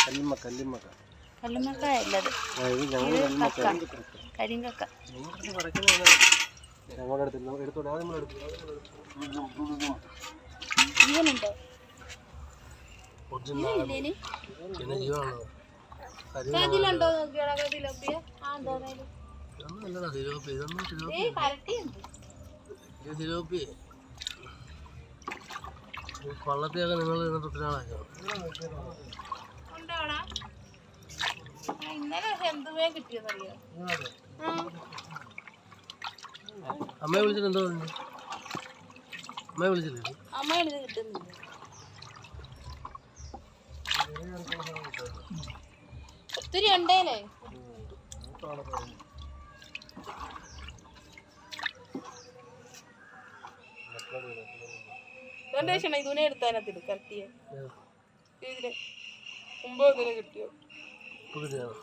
കല്ലിമ്മ കല്ലിമ്മക്ക. ഞങ്ങൾ കരിങ്കക്ക. ഞങ്ങളുടെ അടുത്ത് നമ്മൾ ജീവനുണ്ടോ? ജീവനാണോ? നോക്കിയോടാ ആ ഇതൊന്നും അല്ലടാ ഇതൊന്നും കൊള്ളത്തെയൊക്കെ നിങ്ങൾ ഇന്നത്തെ ഒത്തിരി ഉണ്ടോടാ ഇന്നലെ എന്തുവേ കിട്ടിയെന്നറിയോ? അമ്മയെ വിളിച്ചിട്ട് എന്തോ അമ്മയെ വിളിച്ചില്ലേ? അമ്മയാണ് ഇത് കിട്ടുന്നില്ല. ഒത്തിരി ഉണ്ടേലേ? ഇതുകൊണ്ട് വെച്ചാ ഇതുനെ എടുത്താനത്തില്ല കറക്റ്റ് ഇതിൽ. മുമ്പ് ഇതിനെ കിട്ടിയോ ഇപ്പൊ കിട്ടിയാണോ